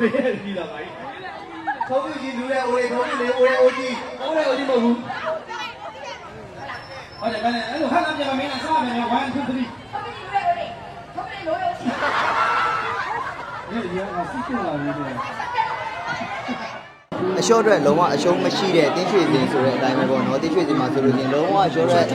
ဘယ်ရည်လာပါ့ခေါင်းကြီးလူတဲ့အိုးလေးခေါင်းကြီးလေအိုးလေးအိုးကြီးအိုးလေးအိုးကြီးမဟုတ်ဘူးဟုတ်တယ်ဗျာအဲ့လိုဟာလာပြန်မင်းနဲ့စားမယ်1 2 3ဒီရကစီကလာနေတယ် အရှော့အတွက်လုံးဝအရှုံးမရှိတဲ့တင်းရွှေစင်ဆိုတဲ့အတိုင်းပဲပေါ့နော်တင်းရွှေစင်မှာဆိုလို့ရှိရင်လုံးဝအရှော့အတွက်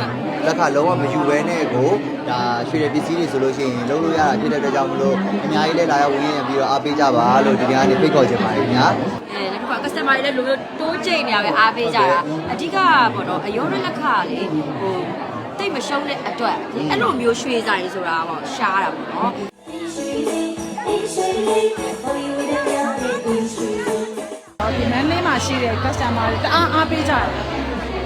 လက်ခလုံးဝမယူဘဲနဲ့ကိုဒါရွှေတဲ့ပစ္စည်းတွေဆိုလို့ရှိရင်လုံးလို့ရတာဖြစ်တဲ့အတွက်ကြောင့်မလို့အများကြီးလဲလာရောက်ဝင်ရပြီးတော့အားပေးကြပါလို့ဒီနေ့ကနေဖိတ်ခေါ်ချင်ပါတယ်ခင်ဗျာအဲနောက်တစ်ခါ customer တွေလည်းလိုမျိုးတိုးကျိတ်နေရပဲအားပေးကြတာအဓိကပေါ့နော်အယောရလက်ခကလေဟိုတိတ်မရှုံးတဲ့အတွက်ဒီအဲ့လိုမျိုးရွှေဆိုင်ဆိုတာပေါ့ရှားတာပေါ့နော်ဒီ မန်းလေးမှာရှိတဲ့ customer တွေတအားအားပေးကြတယ်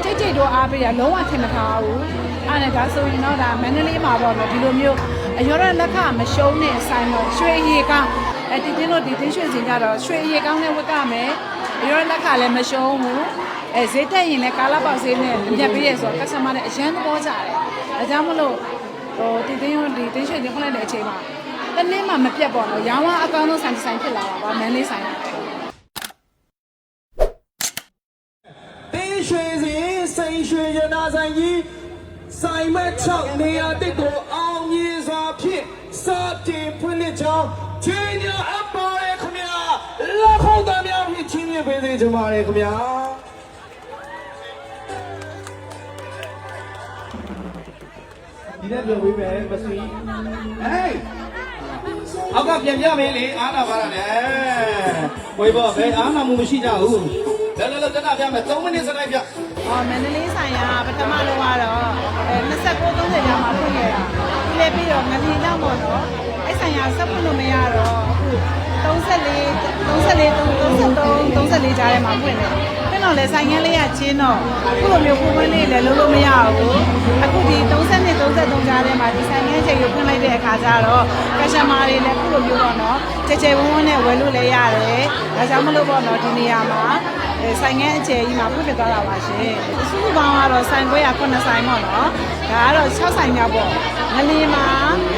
တိတ်တိတ်တော့အားပေးရလုံးဝထင်မထားဘူးအဲ့ဒါဒါဆိုရင်တော့ဒါမန္တလေးမှာပေါ့နော်ဒီလိုမျိုးအရောရလက်ခမရှုံးတဲ့အဆိုင်တော့ရွှေရီကောင်းအဲဒီတင်းတို့ဒီတင်းရွှေစင်ကြတော့ရွှေရီကောင်းနဲ့ဝတ်ကမယ်အရောရလက်ခလည်းမရှုံးဘူးအဲဈေးတက်ရင်လည်းကာလာပေါက်ဈေးနဲ့ညက်ပေးရဆိုတော့ customer တွေအရန်သဘောကျတယ်ဒါကြောင့်မလို့ဟိုဒီတင်းတို့ဒီတင်းရွှေစင်ဖွင့်လိုက်တဲ့အချိန်မှာတနေ့မှမပြတ်ပေါ့နော်ရောင်းဝအကောင်းဆုံးဆိုင်ဒီဆိုင်ဖြစ်လာတာပါမန်းလေးဆိုင်က တင်း ရွှေစင်စိန်ရွှေရနာဆိုင်ကြီးဆိုင်မဲ့6နေရာတစ်ကိုအောင်မြင်စွာဖြင့်စတင်ဖွင့်လှစ်ကြောင်းချင်းညာအပ်ပါရခင်ဗျာလက်ခုံသားများဖြင့်ချင်းမြပေးစေချင်ပါတယ်ခင်ဗျာဒီနေ့ပြောပေးမယ်မဆွေးဟေးအောက်ကပြန်ပြမင်းလေအားနာပါရနဲ့ဝေဘောဘယ်အားနာမှုမရှိကြဘူး လဲလဲလဲတနာပြမယ်3မိနစ်စလိုက်ပြအော်မန္တလေးဆိုင်ရာပထမလုံးကတော့အဲ29 30ကျောင်းမှာဖွင့်ခဲ့တာပြီးလဲပြီးတော့ငလင်းတောင်းပေါ့နော်အဲ့ဆိုင်ရာဆက်ဖွင့်လို့မရတော့အခု34 34 33 34ကြားထဲမှာဖွင့်တယ်ပြန်တော့လဲဆိုင်ငန်းလေးကချင်းတော့အခုလိုမျိုးဖွင့်ဖွင့်လေးလည်းလုံးလို့မရဘူးအခုဒီ32 33ကြားထဲမှာဒီဆိုင်ငန်းချိန်ကိုဖွင့်လိုက်တဲ့အခါကျတော့ကက်ရှမာတွေလည်းအခုလိုမျိုးပေါ့နော်ကြဲကြဲဝန်းဝန်းနဲ့ဝယ်လို့လည်းရတယ်ဒါကြောင့်မလို့ပေါ့နော်ဒီနေရာမှာ အဲဆိုင်ငယ်အခြေကြီးမှာဖွင့်ပြသွားတာပါရှင်။စုစုပေါင်းကတော့ဆိုင်ခွဲရ9ဆိုင်ပေါ့နော်။ဒါကတော့6ဆိုင်မြောက်ပေါ့။ငလီမှာ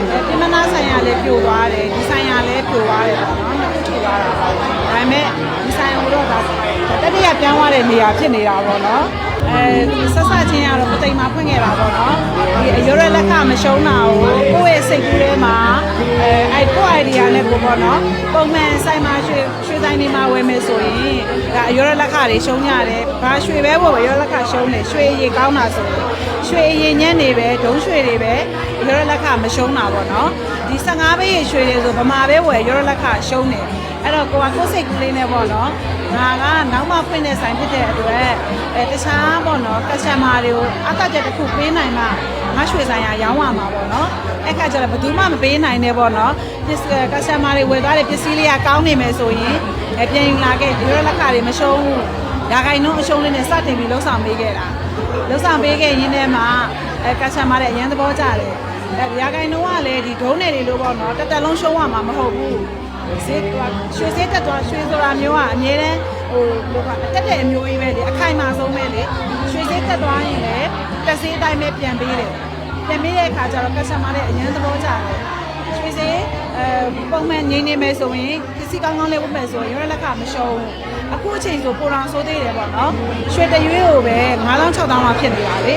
အဲပြမနာဆိုင်ရလည်းပြိုသွားတယ်။ဒီဆိုင်ရလည်းပြိုသွားတယ်ပေါ့နော်။နှစ်ခုပြိုသွားတာပေါ့။ဒါပေမဲ့ဒီဆိုင်ကိုတော့ဒါတတိယပြောင်းသွားတဲ့နေရာဖြစ်နေတာပေါ့နော်။ အဲဆက်ဆက်ချင်းကတော့ပသိမ်မှာဖွင့်ခဲ့တာပေါ့နော်။ဒီအရောရလက်ခမရှုံးတာကိုကိုယ့်ရဲ့စိတ်ကူးထဲမှာအဲအဲကိုယ့် idea နဲ့ကိုပေါ့နော်။ပုံမှန်ဆိုင်မှာရွှေရွှေဆိုင်တွေမှာဝယ်မယ်ဆိုရင်ဒါအရောရလက်ခတွေရှုံးကြတယ်။ဘာရွှေပဲဝယ်ဝယ်ရောလက်ခရှုံးတယ်။ရွှေအရေးကောင်းတာဆိုရင်ရွှေအရေးညံ့နေပဲဒုံးရွှေတွေပဲရောရလက်ခမရှုံးတာပေါ့နော်။ဒီ15ဘိတ်ရွှေတွေဆိုဗမာပဲဝယ်ရောရလက်ခရှုံးတယ်။ အဲ့တော့ကိုကကိုယ်စိတ်ကူးလေးနဲ့ပေါ့နော်။ငါကနောက်မှဖွင့်တဲ့ဆိုင်ဖြစ်တဲ့အတွက်အဲတခြားပေါ့နော်ကက်စတမာတွေကိုအကချက်တစ်ခုပေးနိုင်မှငါရွှေဆိုင်ရရောင်းရမှာပေါ့နော်။အဲ့ခါကျတော့ဘယ်သူမှမပေးနိုင်နဲ့ပေါ့နော်။ပစ္စကက်စတမာတွေဝယ်သွားတဲ့ပစ္စည်းလေးကကောင်းနေမယ်ဆိုရင်အပြန်ယူလာခဲ့ရောရလက်ခတွေမရှုံးဘူး။ရာဂိုင်နှုန်းအရှုံးလေးနဲ့စတင်ပြီးလှုပ်ဆောင်ပေးခဲ့တာ။လှုပ်ဆောင်ပေးခဲ့ရင်းထဲမှာအဲကက်စတမာတွေအရင်သဘောကျတယ်။အဲရာဂိုင်နှုန်းကလည်းဒီဒုံးနယ်တွေလို့ပေါ့နော်တက်တက်လုံးရှုံးရမှာမဟုတ်ဘူး။ ဈေးကရွှေဈေးတက်သွားရွှေဆိုတာမျိုးကအများတန်းဟိုလိုကတက်တဲ့အမျိုးကြီးပဲလေအခိုင်အမာဆုံးပဲလေရွှေဈေးတက်သွားရင်လည်းတက်ဈေးအတိုင်းပဲပြန်ပေးတယ်ပြန်ပေးတဲ့အခါကျတော့ကက်စတမာတွေအရင်သဘောကျတယ်ရွှေဈေးအဲပုံမှန်ငိမ့်နေမယ်ဆိုရင်ပစ္စည်းကောင်းကောင်းလေးဝတ်မယ်ဆိုရင်ရလက်ခမရှုံးဘူးအခုအချိန်ဆိုပိုတောင်ဆိုးသေးတယ်ပေါ့နော်ရွှေတရွေးကိုပဲ9000 6000လောက်ဖြစ်နေတာလေ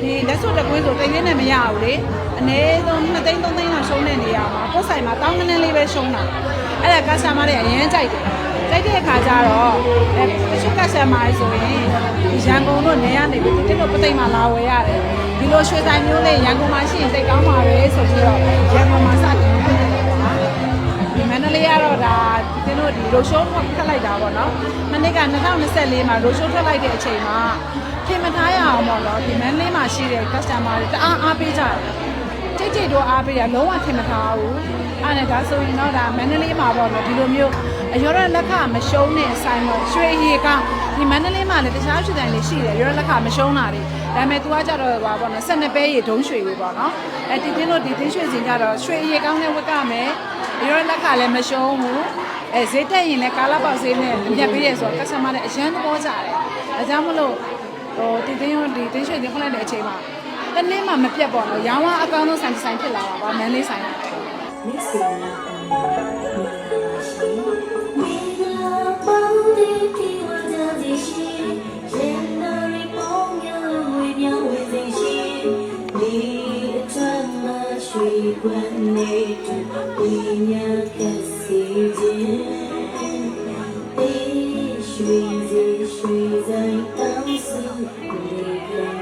ဒီလက်စွပ်တကွင်းဆိုတိတ်လေးနဲ့မရဘူးလေ အနည်းဆုံး2သိန်း3သိန်းလောက်ရှုံးတဲ့နေရာမှာကိုယ်ဆိုင်မှာတောင်းကနန်းလေးပဲရှုံးတာအဲ့ဒါကက်စတမာတွေအရင်ကြိုက်တယ်ကြိုက်တဲ့အခါကျတော့အဲတချို့ကက်စတမာတွေဆိုရင်ဒီရန်ကုန်တို့နေရနေပြီးတိတို့ပသိမ်မှာလာဝယ်ရတယ်ဒီလိုရွှေဆိုင်မျိုးလေးရန်ကုန်မှာရှိရင်စိတ်ကောင်းပါပဲဆိုပြီးတော့ရန်ကုန်မှာစတင်ဖွင့်တယ်ပေါ့နော်ဒီမန္တလေးကတော့ဒါတင်းတို့ဒီရိုရှိုးထွက်လိုက်တာပေါ့နော်။မနေ့က2024မှာရိုရှိုးထွက်လိုက်တဲ့အချိန်မှာခင်မထားရအောင်ပေါ့နော်ဒီမန္တလေးမှာရှိတဲ့ customer တွေတအားအားပေးကြတယ်။ တိတ်တိတ်တော့အားပေးရလုံးဝခင်မထားဘူး။အဲ့ဒါဒါဆိုရင်တော့ဒါမန္တလေးမှာပေါ့နော်ဒီလိုမျိုးအရောရလက်ခမရှုံးတဲ့အဆိုင်ပေါ့ရွှေရီကဒီမန္တလေးမှာလည်းတခြားရွှေဆိုင်လေးရှိတယ်ရောရလက်ခမရှုံးတာတွေဒါပေမဲ့ तू ကကြတော့ဟောပေါ့နော်12ပဲရေဒုံးရွှေတွေပေါ့နော်အဲတီတင်းတို့ဒီတင်းရွှေစင်ကြတော့ရွှေရီကောင်းတဲ့ဝတ်ကမယ်ဒီရောလက်ခလည်းမရှုံးဘူးအဲဈေးတက်ရင်လည်းကာလာပေါက်ဈေးနဲ့ညက်ပေးရဆိုတော့ customer နဲ့အရန်သဘောကျတယ်ဒါကြောင့်မလို့ဟိုတီတင်းတို့ဒီတင်းရွှေတင်ဖွင့်လိုက်တဲ့အချိန်မှာ တနေ့မှမပြတ်ပေါ့နော်ရောင်းဝအကောင်းဆုံးဆိုင်ဆိုင်ဖြစ်လာတာပါမန်းလေးဆိုင်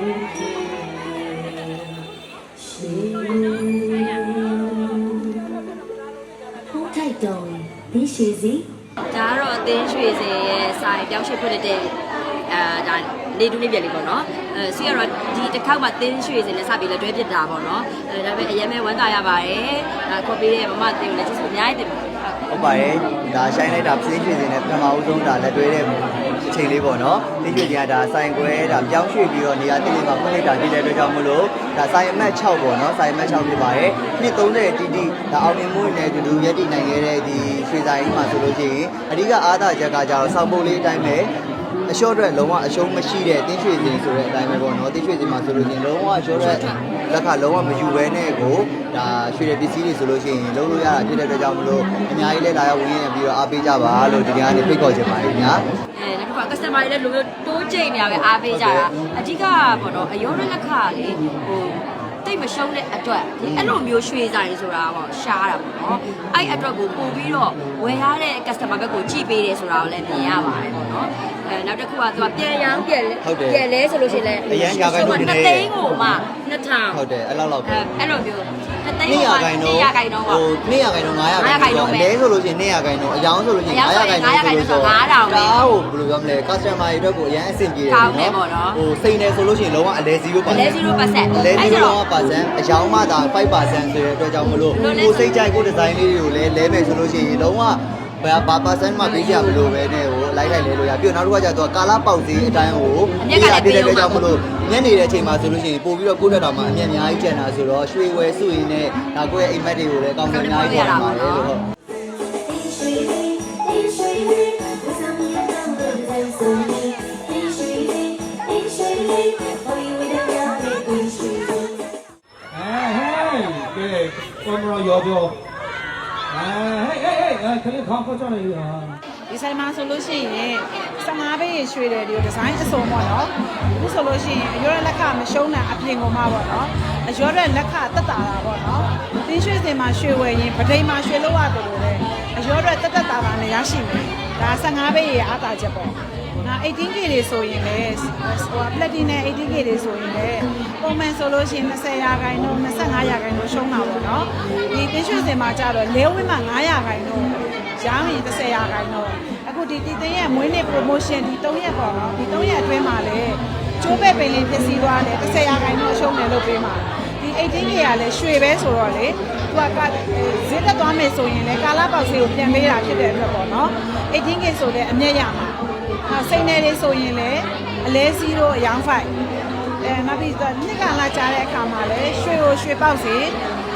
Thank you. င်းရွှေစီဒါကတော့အသင်းရွှေစီရဲ့စာရင်ပြောင်းရှိဖွင့်တဲ့အာဒါနေတူးနေပြလေးပေါ့နော် အဲဆီကတော့ဒီတစ်ခေါက်မှသင်းရွှေစင်နဲ့စပြီးလက်တွဲဖြစ်တာပေါ့နော်အဲဒါပေမဲ့အရင်မဲ့ဝမ်းသာရပါတယ်ဒါခေါ်ပေးတဲ့မမတင်ကိုလည်းကျေးဇူးအများကြီးတင်ပါတယ်ဟုတ်ဟုတ်ပါတယ်ဒါရှိုင်းလိုက်တာပြင်းရွှေစင်နဲ့ပထမဦးဆုံးဒါလက်တွဲတဲ့အချိန်လေးပေါ့နော်ပြင်းရွှေစင်ကဒါဆိုင်ခွဲဒါပြောင်းရွှေ့ပြီးတော့နေရာတိတိမှာဖွင့်လိုက်တာဖြစ်တဲ့အတွက်ကြောင့်မလို့ဒါဆိုင်အမှတ်6ပေါ့နော်ဆိုင်အမှတ်6ဖြစ်ပါတယ်နှစ်30တီတီဒါအောင်မြင်မှုနဲ့အတူတူရည်တည်နိုင်ခဲ့တဲ့ဒီရွှေဆိုင်မှာဆိုလို့ရှိရင်အဓိကအားသာချက်ကကြတော့စောက်ပုတ်လေးအတိုင်းပဲ အလျှော့အတွက်လုံးဝအရှုံးမရှိတဲ့တင်းရွှေစင်ဆိုတဲ့အတိုင်းပဲပေါ့နော်တင်းရွှေစင်မှာဆိုလို့ရှိရင်လုံးဝအလျှော့အတွက်လက်ခလုံးဝမယူဘဲနဲ့ကိုဒါရွှေတဲ့ပစ္စည်းတွေဆိုလို့ရှိရင်လုံးလို့ရတာဖြစ်တဲ့အတွက်ကြောင့်မလို့အများကြီးလည်းလာရောက်ဝင်ရပြီးတော့အားပေးကြပါလို့ဒီကနေ့ဖိတ်ခေါ်ချင်ပါတယ်ညာအဲနောက်တစ်ခါ customer တွေလည်းလိုမျိုးတိုးကြိတ်နေရပဲအားပေးကြတာအဓိကပေါ့နော်အရောတဲ့လက်ခလေဟိုတိတ်မရှုံးတဲ့အတွက်ဒီအဲ့လိုမျိုးရွှေဆိုင်ဆိုတာပေါ့ရှားတာပေါ့နော်အဲ့အတွက်ကိုပို့ပြီးတော့ဝယ်ရတဲ့ customer ဘက်ကိုကြည့်ပေးတယ်ဆိုတာကိုလည်းမြင်ရပါတယ်ပေါ့နော် အဲနောက်တစ်ခုကသူကပြန်ရောင်းပြန်လဲပြန်လဲဆိုလို့ရှိရင်လည်းနှစ်သိန်းကိုမှ2000ဟုတ်တယ်အဲ့လောက်လောက်ပဲအဲအဲ့လိုမျိုးနှစ်သိန်းနေကိုရမှခိုင်တော့200ခိုင်တော့ပေါ့ဟိုနေရခိုင်တော့900ခိုင်တော့အလဲဆိုလို့ရှိရင်နေရခိုင်တော့အယောင်ဆိုလို့ရှိရင်900ခိုင်တော့ဆိုလို့ဆိုဒါဟိုဘယ်လိုပြောမလဲ customer တွေအတွက်ကိုအရင်အဆင်ပြေတယ်ဟိုစိန်တယ်ဆိုလို့ရှိရင်လုံးဝအလဲ0%ပါအလဲ0%အလဲ0%အယောင်မှဒါ5%ဆိုတဲ့အတွက်ကြောင့်မလို့ကိုစိတ်ကြိုက်ကိုဒီဇိုင်းလေးတွေကိုလဲလဲမယ်ဆိုလို့ရှိရင်လုံးဝဘာဘာပါစံမှပေးကြမလို့ပဲနဲ့ဟို ကိုလိုက်လိုက်လဲလို့ရပြီးတော့နောက်တစ်ခါကျတော့ကာလာပေါက်ဈေးအတိုင်းကိုပေးရတဲ့အတွက်ကြောင့်မလို့ညနေတဲ့အချိန်မှာဆိုလို့ရှိရင်ပို့ပြီးတော့ကိုယ့်တက်တော်မှာအမြင်အများကြီးကျန်တာဆိုတော့ရွှေဝယ်စုရင်နဲ့ဒါကိုယ့်ရဲ့အိမ်မက်တွေကိုလည်းအကောင်းဆုံးအများကြီးပေါ်လာပါတယ်လို့ဟုတ်ကဲကင်မရာရောပြောအဲဟေးဟေးဟေးခလေးခေါင်းခေါ်ကြရည်ဟာ ဒီဆိုင်မှာဆိုလို့ရှိရင်15ဘေးရွှေတယ်ဒီဒီဇိုင်းအစုံပေါ့နော်အခုဆိုလို့ရှိရင်အရောလက်ခမရှုံးတာအပြင်ကုန်မှာပေါ့နော်အရောတဲ့လက်ခတက်တာတာပေါ့နော်တင်းရွှေစင်မှာရွှေဝယ်ရင်ပဒိန်မှာရွှေလို့ရတယ်လို့လေအရောတဲ့တက်တက်တာတာနဲ့ရရှိမယ်ဒါ15ဘေးရဲ့အားသာချက်ပေါ့နော် 18K တွေဆိုရင်လည်းဟို platinum 18K တွေဆိုရင်လည်းပုံမှန်ဆိုလို့ရှိရင်20ရာခိုင်နှုန်း25ရာခိုင်နှုန်းရှုံးတာပေါ့နော်ဒီတင်းရွှေစင်မှာကျတော့လဲဝင်းမှာ9ရာခိုင်နှုန်း ရောင်းရင်30ရာခိုင်တော့အခုဒီတီသိန်းရဲ့မွေးနေ့ promotion ဒီ3ရက်ပေါ့နော်ဒီ3ရက်အတွင်းမှာလည်းကျိုးပဲ့ပင်လေးဖြစ်စည်းသွားတယ်30ရာခိုင်တော့ရှုံးတယ်လို့ပေးမှာဒီ18ကြီးကလည်းရွှေပဲဆိုတော့လေသူကဈေးတက်သွားမယ်ဆိုရင်လည်းကာလာပေါက်စီကိုပြန်ပေးတာဖြစ်တဲ့အတွက်ပေါ့နော်18ကြီးဆိုတဲ့အမျက်ရမှာဟာစိတ်နယ်လေးဆိုရင်လည်းအလဲ0အယောင်5အဲနောက်ပြီးတော့နှစ်ကလာကြားတဲ့အခါမှာလည်းရွှေကိုရွှေပေါက်စီ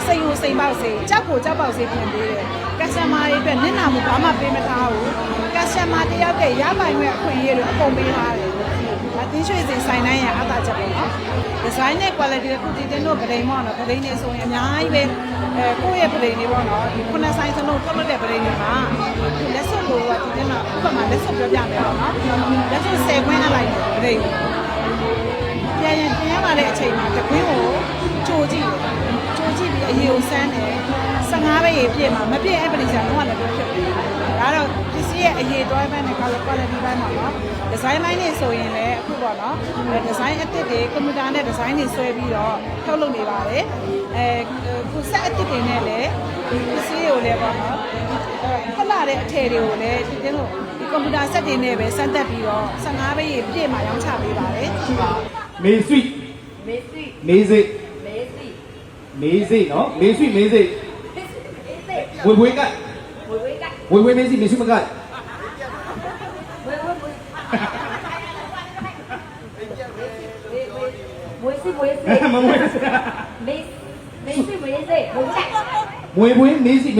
စိတ်ကိုစိတ်ပေါက်စီကြောက်ကိုကြောက်ပေါက်စီပြန်ပေးတယ်ကက်စတမာတွေအတွက်နစ်နာမှုဘာမှပေးမထားဘူးကက်စတမာတယောက်တည်းရပိုင်မဲ့အခွင့်အရေးတွေအကုန်ပေးထားတယ်အတင်းရွှေစင်ဆိုင်တိုင်းရအသာချက်ပေါ့နော်ဒီဇိုင်းနဲ့ quality တစ်ခုတည်တဲ့တို့ပဒိန်ပေါ့နော်ပဒိန်နေဆိုရင်အများကြီးပဲအဲကိုယ့်ရဲ့ပဒိန်တွေပေါ့နော်ဒီခုနဆိုင်စလုံးထုတ်လို့တဲ့ပဒိန်တွေမှာဒီလက်စွပ်ကိုကတည်တဲ့မှာဥပမာလက်စွပ်ပြောပြမယ်ပေါ့နော်လက်စွပ်10ခွင်းအလိုက်ပဒိန်ပြန်ရင်ပြန်ရလာတဲ့အချိန် စမ်းတယ်15ပဲရေပြည့်မှာမပြည့်အဲ့ပလိစာတော့လည်းပြောဖြစ်တယ်ဒါတော့ပစ္စည်းရဲ့အရေတွဲပိုင်းနဲ့ color quality ဘိုင်းမှာနော်ဒီဇိုင်းပိုင်းနေဆိုရင်လည်းအခုပေါ့နော်ဒီဇိုင်းအစ်စ်တွေကွန်ပျူတာနဲ့ဒီဇိုင်းတွေဆွဲပြီးတော့ထုတ်လုပ်နေပါတယ်အဲခုဆက်အစ်စ်တွေနဲ့လည်းဒီပစ္စည်းတွေကိုလည်းပေါ့နော်ဖက်လာတဲ့အထည်တွေကိုလည်းဒီတင်းလို့ဒီကွန်ပျူတာဆက်တွေနဲ့ပဲစမ်းသက်ပြီးတော့15ပဲရေပြည့်မှာရောင်းချပေးပါတယ်မေဆွိမေစီမေစိမေစီ မေစိနော်မေဆွိမေစိဝေဝေကဝေဝေကဝေဝေမေစိမေဆွိမကဝေဝေဝေစီဝေစီမမွေမေမေစီ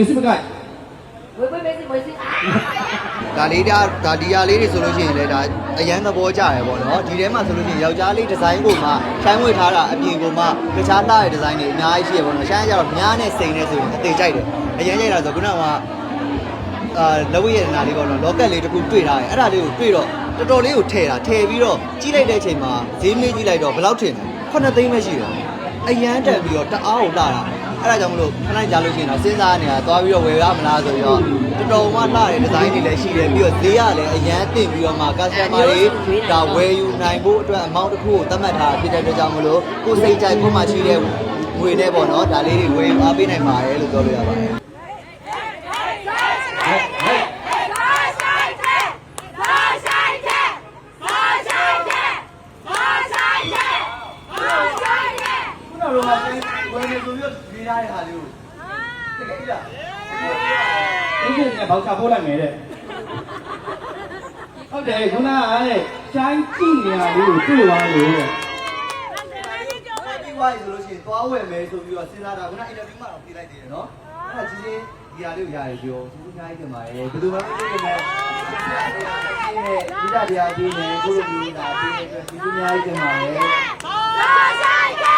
ဝေစီဝေဝေဝေဝေမေစိမေဆွိမကဝေဝေမေစီဝေစီအာဒါလေးဒါဒါဒီယာလေးတွေဆိုလို့ရှိရင်လည်းဒါအရန်သဘောကျရပေါ့နော်ဒီထဲမှာဆိုလို့ရှိရင်ယောက်ျားလေးဒီဇိုင်းကိုမှရှိုင်းဝေထားတာအပြင်ကိုမှတခြားလှတဲ့ဒီဇိုင်းတွေအများကြီးရှိရပေါ့နော်ရှိုင်းကြတော့များနဲ့စိန်နဲ့ဆိုရင်အသေးကြိုက်တယ်အရန်ကြိုက်တာဆိုခုနကအာလက်ဝိရတနာလေးပေါ့နော်လောကက်လေးတစ်ခုတွေ့ထားတယ်အဲ့ဒါလေးကိုတွေ့တော့တော်တော်လေးကိုထည့်တာထည့်ပြီးတော့ကြီးလိုက်တဲ့အချိန်မှာဈေးမေးကြီးလိုက်တော့ဘယ်လောက်ထင်လဲ9သိန်းပဲရှိတယ်အရန်တက်ပြီးတော့တအားကိုလှတာအဲ့ဒါကြောင့်မလို့ခဏကြာလို့ရှိရင်တော့စဉ်းစားနေတာသွားပြီးတော့ဝယ်ရမလားဆိုပြီးတော့ တော်တော်မှလှတဲ့ဒီဇိုင်းတွေလည်းရှိတယ်ပြီးတော့ဈေးကလည်းအရန်တင်ပြီးတော့မှ customer တွေဒါဝယ်ယူနိုင်ဖို့အတွက်အမောင့်တစ်ခုကိုသတ်မှတ်ထားဖြစ်တဲ့အတွက်ကြောင့်မလို့ကိုယ်စိတ်ကြိုက်ကိုယ်မှရှိတဲ့ငွေနဲ့ပေါ့နော်ဒါလေးတွေဝယ်ယူအားပေးနိုင်ပါတယ်လို့ပြောလို့ရပါတယ် ခုနကတော့ဝယ်နေဆိုပြီးတော့ရေးထားတဲ့ဟာလေးကိုတကယ်ကြီးလား ဒီကိစ္စဘောက်ချပို့လိုက်မယ်တဲ့ဟုတ်တယ်ခုနကတဲ့ချိုင်းကြည့်နေရလေးကိုတွေ့သွားလို့တဲ့ပြီးွားပြီဆိုလို့ရှိရင်သွားဝယ်မယ်ဆိုပြီးတော့စဉ်းစားတာခုနအင်တာဗျူးမှာတော့ပြေးလိုက်သေးတယ်နော်အဲ့ဒါချင်းချင်းဒီဟာလေးကိုရတယ်ပြောသူအများကြီးတင်ပါတယ်ဘယ်သူမှမသိနေနဲ့ဒီတရားဒီတရားဒီနေကိုလိုမျိုးဒါဒီအတွက်ဒီအများကြီးတင်ပါတယ်အ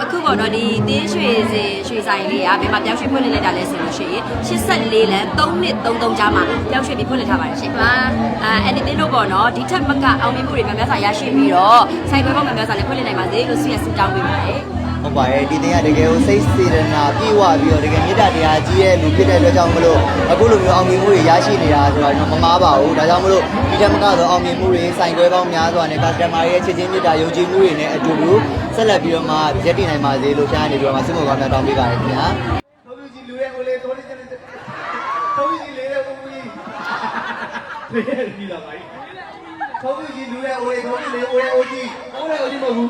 အခုပေါ့နော်ဒီတင်းရွှေစင်ရွှေဆိုင်လေးကဘယ်မှာပြောင်းရွှေ့ဖွင့်လှစ်လိုက်တာလဲဆိုလို့ရှိရင်84လမ်း3နှစ်33ကြားမှာပြောင်းရွှေ့ပြီးဖွင့်လှစ်ထားပါတယ်ရှင်။ဟာအဲအဲ့ဒီတင်းတို့ပေါ့နော်ဒီထက်မကအောင်မြင်မှုတွေများများစွာရရှိပြီးတော့ဆိုင်ပွဲပေါင်းများများစွာလည်းဖွင့်လှစ်နိုင်ပါစေလို့ဆုရဆုတောင်းပေးပါတယ်။ဟုတ်ပါရဲ့ဒီတင်ကတကယ်ကိုစိတ်စေတနာပြေဝပြီးတော့တကယ်မေတ္တာတရားကြီးရဲ့လူဖြစ်တဲ့အတွက်ကြောင့်မလို့အခုလိုမျိုးအောင်မြင်မှုတွေရရှိနေတာဆိုတော့မမားပါဘူးဒါကြောင့်မလို့ဒီတက်မကတော့အောင်မြင်မှုတွေစိုင်ခွဲပေါင်းများစွာနဲ့ customer ရဲ့ချစ်ချင်းမေတ္တာယုံကြည်မှုတွေနဲ့အတူတူ ဆက်လက်ပြီးတော့မှရက်တည်နိုင်ပါစေလို့ရှားနေပြီးတော့မှဆုမွန်ကောင်းများတောင်းပေးပါတယ်ခင်ဗျာတော်ပြီကြီးလူရဲ့ကိုလေတော်လေးကျနေတော်ပြီကြီးလေးတဲ့ဦးကြီးလေးရပြီလားဗျတော်ပြီကြီးလူရဲ့ကိုလေတော်ပြီလေးဦးရဲ့ဦးကြီးဦးရဲ့ဦးကြီးမဟုတ်ဘူး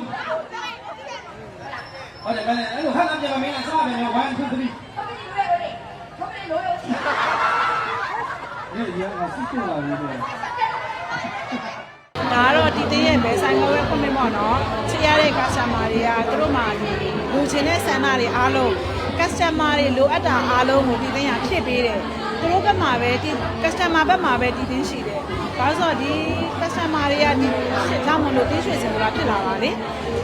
ဟုတ်တယ်မင်းအဲ့လိုဟာလာပြမမင်းကစားမယ်1 2 3ရေရအောင်စစ်တူလာပြီတော့ ဒါကတော့ဒီတင်းရဲ့ဘယ်ဆိုင်မှာပဲဖွင့်မပေါ့နော်ချစ်ရတဲ့ customer တွေကသူတို့မှာဒီလူချင်းတဲ့ဆန္ဒတွေအားလုံး customer တွေလိုအပ်တာအားလုံးကိုဒီတင်းရဖြည့်ပေးတယ်သူတို့ဘက်မှာပဲဒီ customer ဘက်မှာပဲဒီတင်းရှိတယ်ဘာလို့ဆိုတော့ဒီ customer တွေကဒီကြောင့်မလို့တင်းရွှေစင်ကဖြစ်လာတာလေ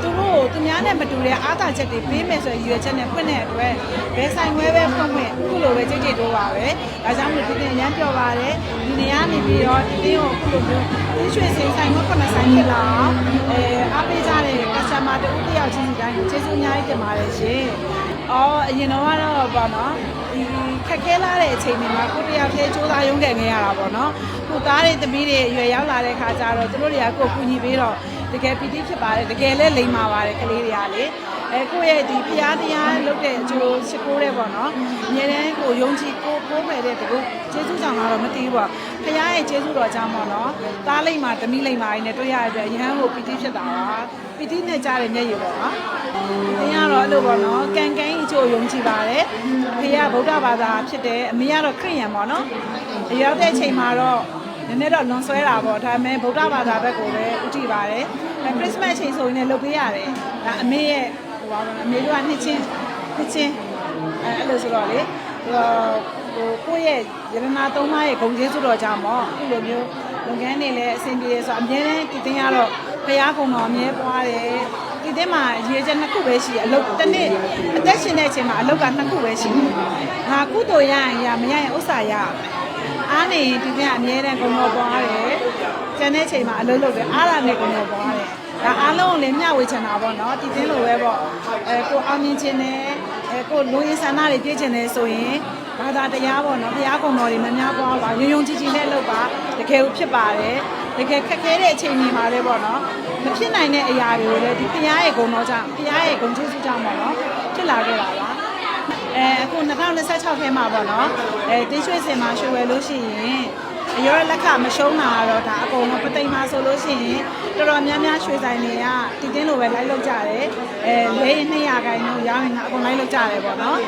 သူတို့ကိုသူများနဲ့မတူတဲ့အားသာချက်တွေပေးမယ်ဆိုရည်ရွယ်ချက်နဲ့ဖွင့်တဲ့အတွက်ဘယ်ဆိုင်ခွဲပဲဖွင့်ဖွင့်အခုလိုပဲကြိတ်ကြိတ်တိုးပါပဲဒါကြောင့်မလို့ဒီတင်းရမ်းပြောပါတယ်ဒီနေရာနေပြီးတော့ဒီတင်းကိုအခုလိုမျိုးတင်းရွှေစင်ဆိုင်ခွဲခုနဆိုင်ဖြစ်လာအောင်အဲအားပေးကြတဲ့ customer တူတယောက်ချင်းစီတိုင်းကိုကျေးဇူးအများကြီးတင်ပါတယ်ရှင်။အော်အရင်တော့ကတော့ပေါ့နော်ဒီ ခက်ခဲလာတဲ့အချိန်တွေမှာကိုတယောက်တည်းစူးစမ်းရုန်းကန်ခဲ့ရတာပေါ့နော်။ကိုသားတွေသမီးတွေအရွယ်ရောက်လာတဲ့ခါကျတော့သူတို့တွေကကိုယ်ကူညီပေးတော့တကယ်ပီတိဖြစ်ပါတယ်တကယ်လည်းလိမ်မာပါတယ်ကလေးတွေကလေ အဲကိုယ့်ရဲ့ဒီဖျားတရားလုပ်တဲ့အကျိုးရှိခိုးတဲ့ပေါ့နော်အများတန်းကိုယုံကြည်ကိုကိုးမယ်တဲ့တကူကျေးဇူးကြောင့်တော့မသိဘူးပေါ့ဖျားရဲ့ကျေးဇူးတော်ကြောင့်ပေါ့နော်သားလိမ်မာသမီးလိမ်မာရင်းနဲ့တွေ့ရတဲ့အတွက်ရဟန်းကိုပီတိဖြစ်တာပါပီတိနဲ့ကြားတဲ့မျက်ရည်ပေါ့နော်သင်ကတော့အဲ့လိုပေါ့နော်ကံကန်းအကျိုးယုံကြည်ပါတယ်ဖေကဗုဒ္ဓဘာသာဖြစ်တယ်အမေကတော့ခရစ်ယာန်ပေါ့နော်အရောက်တဲ့အချိန်မှာတော့နည်းနည်းတော့လွန်ဆွဲတာပေါ့ဒါပေမဲ့ဗုဒ္ဓဘာသာဘက်ကိုပဲဥတည်ပါတယ်အဲခရစ်စမတ်ချိန်ဆိုရင်လည်းလုပ်ပေးရတယ်ဒါအမေရဲ့ဟို ပါတော့အမေတို့ကနှစ်ချင်းနှစ်ချင်းအဲအဲ့လိုဆိုတော့လေဟိုဟိုကိုယ့်ရဲ့ယရနာသုံးပါးရဲ့ဂုဏ်ကျေးဇူးတော်ကြောင့်ပေါ့အခုလိုမျိုးလုပ်ငန်းတွေလည်းအဆင်ပြေဆိုအများနဲ့တည်တင်းရတော့ဖရာကုံတော်အမြဲပွားတယ်ဒီတင်းမှာရေချက်နှစ်ခုပဲရှိတယ်အလုပ်တစ်နေ့အသက်ရှင်တဲ့အချိန်မှာအလုပ်ကနှစ်ခုပဲရှိတယ်ငါကုသိုလ်ရရင်ရမရရင်ဥစ္စာရရမယ်အားနေရင်ဒီကအမြဲတမ်းကုံတော်ပွားတယ်။ကျန်တဲ့ချိန်မှာအလုပ်လုပ်တယ်အားရနေကုံတော်ပွားတယ်။ ဒါအားလုံးကိုလည်းမျှဝေချင်တာပေါ့နော်။ဒီတင်းလိုပဲပေါ့။အဲကိုအောင်မြင်ခြင်းနဲ့အဲကိုလူရင်းဆန္ဒတွေပြည့်ချင်တယ်ဆိုရင်ဘာသာတရားပေါ့နော်။ဘုရားကုံတော်တွေမများပွားပါရုံရုံကြည်ကြည်နဲ့လုပ်ပါတကယ်ကိုဖြစ်ပါတယ်။တကယ်ခက်ခဲတဲ့အချိန်တွေမှာလည်းပေါ့နော်။မဖြစ်နိုင်တဲ့အရာတွေကိုလည်းဒီဘုရားရဲ့ဂုဏ်တော်ကြောင့်ဘုရားရဲ့ဂုဏ်ကျေးဇူးကြောင့်ပေါ့နော်။ဖြစ်လာခဲ့တာပါ။အဲအခု2026ထဲမှာပေါ့နော်အဲတင်းရွှေစင်မှာရွှေဝယ်လို့ရှိရင် အရောလက်ခမရှုံးတာကတော့ဒါအကုန်လုံးပသိမ်မှာဆိုလို့ရှိရင်တော်တော်များများရွှေဆိုင်တွေကတည်တင်းလိုပဲလိုက်လောက်ကြတယ်အဲလဲရင်200ခိုင်နှုန်းရောင်းရင်အကုန်လိုက်လောက်ကြတယ်ပေါ့နော်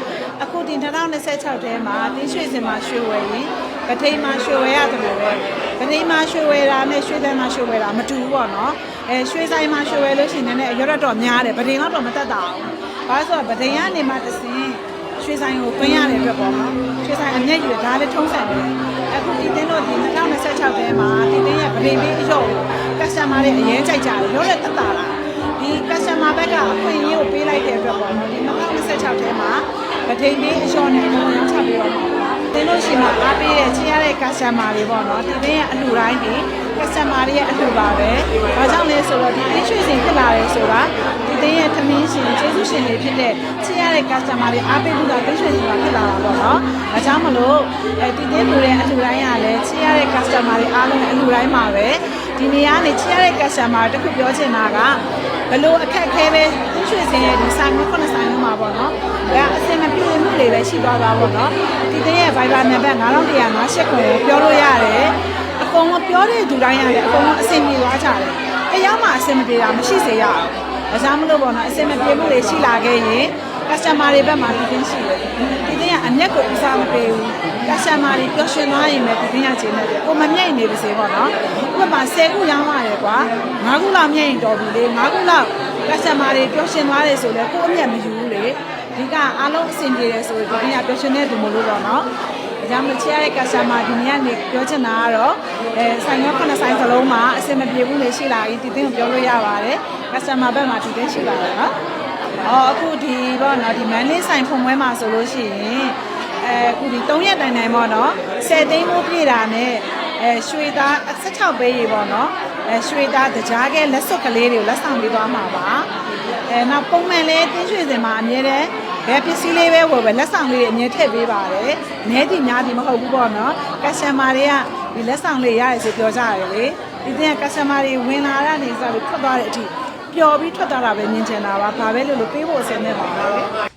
အခုဒီ2026ထဲမှာတင်းရွှေစင်မှာရွှေဝယ်ရင်ပထိမ်မှာရွှေဝယ်ရတယ်လို့ပဲပထိမ်မှာရွှေဝယ်တာနဲ့ရွှေဆိုင်မှာရွှေဝယ်တာမတူဘူးပေါ့နော်အဲရွှေဆိုင်မှာရွှေဝယ်လို့ရှိရင်လည်းအရောတော့များတယ်ပထိမ်တော့မတက်တာဘူးဘာလို့ဆိုတော့ပထိမ်ကနေမှတစင်း ရွှေဆိုင်ကိုတွင်းရတဲ့အတွက်ပေါ့နော်ရွှေဆိုင်အမျက်ရည်ဒါလည်းထုံးစံတယ်အခုဒီတင်းတို့ဒီ2026ထဲမှာဒီတင်းရဲ့ဗလိပေးအရော့ကိုကစတမားတွေအရင်ကြိုက်ကြတယ်ရောတဲ့တက်တာလားဒီကစတမာဘက်ကအခွင့်အရေးကိုပေးလိုက်တဲ့အတွက်ပေါ့နော်ဒီ2026ထဲမှာဗလိပေးအရော့နဲ့အကုန်ရောင်းချပေးတော့မှာပါတင်းတို့ရှိမှာအားပေးတဲ့ချင်ရတဲ့ကစတမာတွေပေါ့နော်ဒီတင်းရဲ့အလှူတိုင်းဒီက customer တွေရဲ့အလှူပါပဲ။ဘာကြောင့်လဲဆိုတော့ဒီတင်းရွှေစင်ဖြစ်လာတယ်ဆိုတာဒီတင်းရဲ့သမင်းရှင်ကျေးဇူးရှ င်တွေဖြစ်တဲ့ချစ်ရတဲ့ customer တွေအားပေးမှုကတင်းရွှေစင်မှာဖြစ်လာတာပေါ့နော်။ဒါကြောင့်မလို့အဲဒီတင်းလူတဲ့အလှူတိုင်းကလည်းချစ်ရတဲ့ customer တွေအားလုံးအလှူတိုင်းမှာပဲဒီနေရာနေချစ်ရတဲ့ customer တခုပြောချင်တာကဘလို့အခက်ခဲပဲတင်းရွှေစင်ရဲ့ဒီဆိုင်မျိုးခုနှစ်ဆိုင်လုံးမှာပေါ့နော်။ဒါအစင်မပြေမှုတွေပဲရှိသွားတာပေါ့နော်။ဒီတင်းရဲ့ Viber နံပါတ်9158ကိုပြောလို့ရတယ်။အကုန်လုံးပြောတဲ့သူတိုင်းရတယ်အကုန်လုံးအဆင်ပြေသွားကြတယ်။တရားမှအဆင်မပြေတာမရှိစေရအောင်။ ဒါကြောင့်မလို့ပေါ့နော်အဆင်မပြေမှုတွေရှိလာခဲ့ရင် customer တွေဘက်မှာဒီတင်းရှိတယ်။ဒီတင်းကအမျက်ကိုဥစားမပေးဘူး။ customer တွေပျော်ရွှင်သွားရင်လည်းဒီတင်းကချိန်နေတယ်။ကိုမမြိတ်နေပါစေပေါ့နော်။ဥပမာ10ခုရောင်းရတယ်ကွာ။9ခုလောက်မြိတ်ရင်တော်ပြီလေ။9ခုလောက် customer တွေပျော်ရွှင်သွားတယ်ဆိုလည်းကိုအမျက်မယူဘူးလေ။ဒီကအားလုံးအဆင်ပြေတယ်ဆိုရင်ဒီတင်းကပျော်ရွှင်တဲ့သူမလို့ပေါ့နော်။ ဒါကြောင့်မချရတဲ့ customer ဒီနေ့ကနေပြောချင်တာကတော့အဲဆိုင်ရောခုနှစ်ဆိုင်စလုံးမှာအဆင်မပြေဘူးလေရှိလာရင်ဒီတင်းကိုပြောလို့ရပါတယ် customer ဘက်မှာဒီတင်းရှိပါတယ်နော်အော်အခုဒီပေါ့နော်ဒီမန်လေးဆိုင်ဖွင့်ပွဲမှာဆိုလို့ရှိရင်အဲအခုဒီ3ရက်တိုင်တိုင်ပေါ့နော်10သိန်းမိုးပြည့်တာနဲ့အဲရွှေသား16ပေးရေပေါ့နော်အဲရွှေသားတကြားကဲလက်စွပ်ကလေးတွေကိုလက်ဆောင်ပေးသွားမှာပါအဲနောက်ပုံမှန်လဲတင်းရွှေစင်မှာအမြဲတမ်း ဘယ်ပစ္စည်းလေးပဲဝယ်ပဲလက်ဆောင်လေးတွေအမြဲထည့်ပေးပါတယ်။နည်းတိများတိမဟုတ်ဘူးပေါ့နော်။ကက်စတမာတွေကဒီလက်ဆောင်လေးရတယ်ဆိုပြောကြရတယ်လေ။ဒီတင်ကကက်စတမာတွေဝင်လာတာနေစားပြီးထွက်သွားတဲ့အထိပျော်ပြီးထွက်သွားတာပဲမြင်ချင်တာပါ။ဘာပဲလို့လို့ပေးဖို့အစင်းနဲ့ပါပဲ။